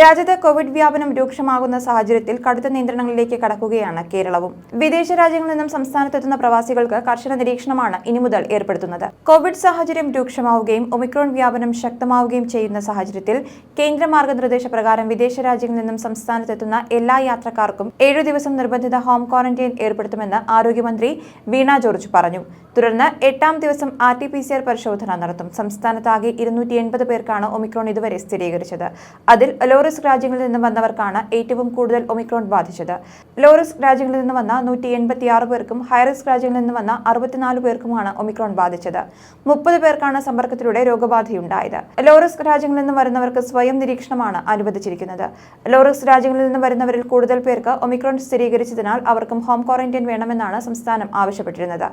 രാജ്യത്ത് കോവിഡ് വ്യാപനം രൂക്ഷമാകുന്ന സാഹചര്യത്തിൽ കടുത്ത നിയന്ത്രണങ്ങളിലേക്ക് കടക്കുകയാണ് കേരളവും. വിദേശ രാജ്യങ്ങളിൽ നിന്നും സംസ്ഥാനത്തെത്തുന്ന പ്രവാസികൾക്ക് കർശന നിരീക്ഷണമാണ് ഇനി മുതൽ ഏർപ്പെടുത്തുന്നത്. കോവിഡ് സാഹചര്യം രൂക്ഷമാവുകയും ഒമിക്രോൺ വ്യാപനം ശക്തമാവുകയും ചെയ്യുന്ന സാഹചര്യത്തിൽ കേന്ദ്ര മാർഗനിർദ്ദേശ പ്രകാരം വിദേശ രാജ്യങ്ങളിൽ നിന്നും സംസ്ഥാനത്തെത്തുന്ന എല്ലാ യാത്രക്കാർക്കും ഏഴു ദിവസം നിർബന്ധിത ഹോം ക്വാറന്റൈൻ ഏർപ്പെടുത്തുമെന്ന് ആരോഗ്യമന്ത്രി വീണ ജോർജ് പറഞ്ഞു. തുടർന്ന് എട്ടാം ദിവസം R T P C R പരിശോധന നടത്തും. സംസ്ഥാനത്താകെ ഇരുന്നൂറ്റി എൺപത് പേർക്കാണ് ഒമിക്രോൺ ഇതുവരെ സ്ഥിരീകരിച്ചത്. അതിൽ ലോ റിസ്ക് രാജ്യങ്ങളിൽ നിന്ന് വന്നവർക്കാണ് ഏറ്റവും കൂടുതൽ ഒമിക്രോൺ ബാധിച്ചത്. ലോറിസ് രാജ്യങ്ങളിൽ നിന്ന് വന്ന നൂറ്റി എൺപത്തിയാറ് പേർക്കും ഹൈ റിസ്ക് രാജ്യങ്ങളിൽ നിന്ന് വന്ന അറുപത്തിനാല് പേർക്കുമാണ് ഒമിക്രോൺ ബാധിച്ചത്. മുപ്പത് പേർക്കാണ് സമ്പർക്കത്തിലൂടെ രോഗബാധയുണ്ടായത്. ലോറിസ് രാജ്യങ്ങളിൽ നിന്ന് വരുന്നവർക്ക് സ്വയം നിരീക്ഷണമാണ് അനുവദിച്ചിരിക്കുന്നത്. ലോറിസ് രാജ്യങ്ങളിൽ നിന്ന് വരുന്നവരിൽ കൂടുതൽ പേർക്ക് ഒമിക്രോൺ സ്ഥിരീകരിച്ചതിനാൽ അവർക്കും ഹോം ക്വാറന്റൈൻ വേണമെന്നാണ് സംസ്ഥാനം ആവശ്യപ്പെട്ടിരുന്നത്.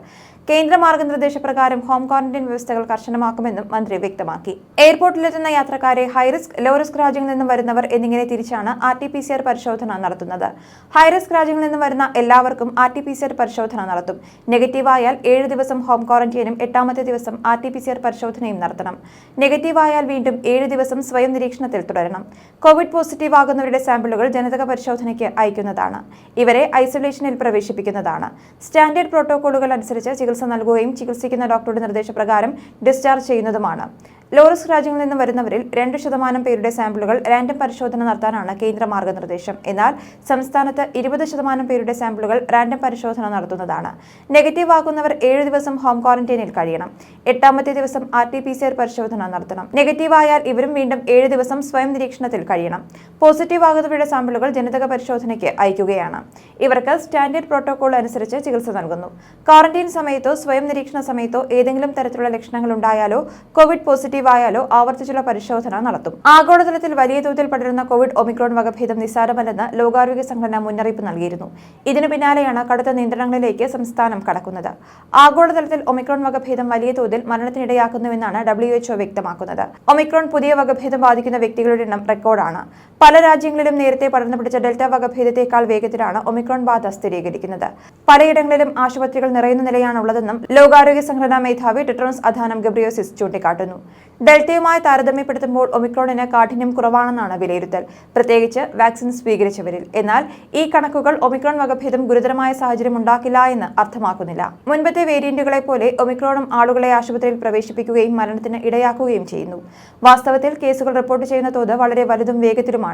കേന്ദ്ര മാർഗനിർദ്ദേശപ്രകാരം ഹോം ക്വാറന്റൈൻ വ്യവസ്ഥകൾ കർശനമാക്കുമെന്നും മന്ത്രി വ്യക്തമാക്കി. എയർപോർട്ടിലെത്തുന്ന യാത്രക്കാരെ ഹൈറിസ്ക് ലോ റിസ്ക് രാജ്യങ്ങളിൽ നിന്നും വരുന്നവർ എന്നിങ്ങനെ തിരിച്ചാണ് R T P C R പരിശോധന നടത്തുന്നത്. ഹൈറിസ്ക് രാജ്യങ്ങളിൽ നിന്ന് വരുന്ന എല്ലാവർക്കും R T P C R പരിശോധന നടത്തും. നെഗറ്റീവായാൽ ഏഴ് ദിവസം ഹോം ക്വാറന്റൈനും എട്ടാമത്തെ ദിവസം R T P C R പരിശോധനയും നടത്തണം. നെഗറ്റീവായാൽ വീണ്ടും ഏഴ് ദിവസം സ്വയം നിരീക്ഷണത്തിൽ തുടരണം. കോവിഡ് പോസിറ്റീവ് ആകുന്നവരുടെ സാമ്പിളുകൾ ജനിതക പരിശോധനയ്ക്ക് അയക്കുന്നതാണ്. ഇവരെ ഐസൊലേഷനിൽ പ്രവേശിപ്പിക്കുന്നതാണ്. സ്റ്റാൻഡേർഡ് പ്രോട്ടോകോളുകൾ അനുസരിച്ച് ചികിത്സ നൽകുകയും ചികിത്സിക്കുന്ന ഡോക്ടറുടെ നിർദ്ദേശപ്രകാരം ഡിസ്ചാർജ് ചെയ്യുന്നതുമാണ്. ലോറിസ് രാജ്യങ്ങളിൽ നിന്ന് വരുന്നവരിൽ രണ്ട് ശതമാനം പേരുടെ സാമ്പിളുകൾ റാൻഡം പരിശോധന നടത്താനാണ് കേന്ദ്ര മാർഗനിർദ്ദേശം. എന്നാൽ സംസ്ഥാനത്ത് ഇരുപത് ശതമാനം പേരുടെ സാമ്പിളുകൾ റാൻഡം പരിശോധന നടത്തുന്നതാണ്. നെഗറ്റീവ് ആകുന്നവർ ഏഴ് ദിവസം ഹോം ക്വാറന്റൈനിൽ കഴിയണം. എട്ടാമത്തെ ദിവസം R T P C R പരിശോധന നടത്തണം. നെഗറ്റീവ് ആയാൽ ഇവരും വീണ്ടും ഏഴ് ദിവസം സ്വയം നിരീക്ഷണത്തിൽ കഴിയണം. പോസിറ്റീവ് ആകുന്നവരുടെ സാമ്പിളുകൾ ജനിതക പരിശോധനയ്ക്ക് അയക്കുകയാണ്. ഇവർക്ക് സ്റ്റാൻഡേർഡ് പ്രോട്ടോകോൾ അനുസരിച്ച് ചികിത്സ നൽകുന്നു. ക്വാറന്റൈൻ സമയത്തോ സ്വയം നിരീക്ഷണ സമയത്തോ ഏതെങ്കിലും തരത്തിലുള്ള ലക്ഷണങ്ങൾ ഉണ്ടായാലോ കോവിഡ് പോസിറ്റീവ് ആയാലോ ആവർത്തിച്ചുള്ള പരിശോധന നടത്തും. ആഗോളതലത്തിൽ വലിയ തോതിൽ പടരുന്ന കോവിഡ് ഒമിക്രോൺ വകഭേദം നിസ്സാരമല്ലെന്ന് ലോകാരോഗ്യ സംഘടന മുന്നറിയിപ്പ് നൽകിയിരുന്നു. ഇതിനു പിന്നാലെയാണ് കടുത്ത നിയന്ത്രണങ്ങളിലേക്ക് സംസ്ഥാനം കടക്കുന്നത്. ആഗോളതലത്തിൽ ഒമിക്രോൺ വകഭേദം വലിയ തോതിൽ മരണത്തിനിടയാക്കുന്നുവെന്നാണ് ഡബ്ല്യു എച്ച്ഒ വ്യക്തമാക്കുന്നത്. ഒമിക്രോൺ പുതിയ വകഭേദം ബാധിക്കുന്ന വ്യക്തികളുടെ എണ്ണം റെക്കോർഡാണ് പല രാജ്യങ്ങളിലും നേരത്തെ പടർന്നു പിടിച്ച ഡെൽറ്റ വകഭേദത്തെക്കാൾ വേഗത്തിലാണ് ഒമിക്രോൺ ബാധ സ്ഥിരീകരിക്കുന്നത്. പലയിടങ്ങളിലും ആശുപത്രികൾ നിറയുന്ന നിലയാണുള്ളതെന്നും ലോകാരോഗ്യ സംഘടനാ മേധാവി ടെട്രോൺസ് അധാനം ഗബ്രിയോസിസ് ചൂണ്ടിക്കാട്ടുന്നു. ഡെൽറ്റയുമായി താരതമ്യപ്പെടുത്തുമ്പോൾ ഒമിക്രോണിന് കാഠിന്യം കുറവാണെന്നാണ് വിലയിരുത്തൽ. പ്രത്യേകിച്ച് വാക്സിൻ സ്വീകരിച്ചവരിൽ. എന്നാൽ ഈ കണക്കുകൾ ഒമിക്രോൺ വകഭേദം ഗുരുതരമായ സാഹചര്യം ഉണ്ടാക്കില്ല എന്ന് അർത്ഥമാക്കുന്നില്ല. മുൻപത്തെ വേരിയന്റുകളെ പോലെ ഒമിക്രോണും ആളുകളെ ആശുപത്രിയിൽ പ്രവേശിപ്പിക്കുകയും മരണത്തിന് ഇടയാക്കുകയും ചെയ്യുന്നു. വാസ്തവത്തിൽ കേസുകൾ റിപ്പോർട്ട് ചെയ്യുന്ന തോത് വളരെ വലുതും വേഗത്തിലുമാണ്.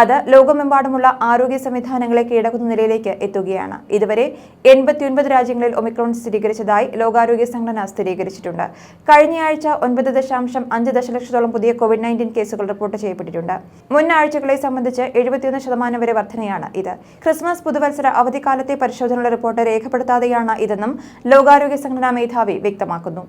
അത് ലോകമെമ്പാടുമുള്ള ആരോഗ്യ സംവിധാനങ്ങളെ കീഴടക്കുന്ന നിലയിലേക്ക് എത്തുകയാണ്. ഇതുവരെ എൺപത്തിയൊൻപത് രാജ്യങ്ങളിൽ ഒമിക്രോൺ സ്ഥിരീകരിച്ചതായി ലോകാരോഗ്യ സംഘടന സ്ഥിരീകരിച്ചിട്ടുണ്ട്. കഴിഞ്ഞയാഴ്ച ഒൻപത് ദശാംശം അഞ്ച് ദശലക്ഷത്തോളം പുതിയ കോവിഡ് നയന്റീൻ കേസുകൾ റിപ്പോർട്ട് ചെയ്യപ്പെട്ടിട്ടുണ്ട്. മുൻ സംബന്ധിച്ച് എഴുപത്തിയൊന്ന് ശതമാനം വരെ വർധനയാണ് ഇത്. ക്രിസ്മസ് പുതുവത്സര അവധിക്കാലത്തെ പരിശോധനയുടെ റിപ്പോർട്ട് രേഖപ്പെടുത്താതെയാണ് ഇതെന്നും ലോകാരോഗ്യ സംഘടനാ മേധാവി വ്യക്തമാക്കുന്നു.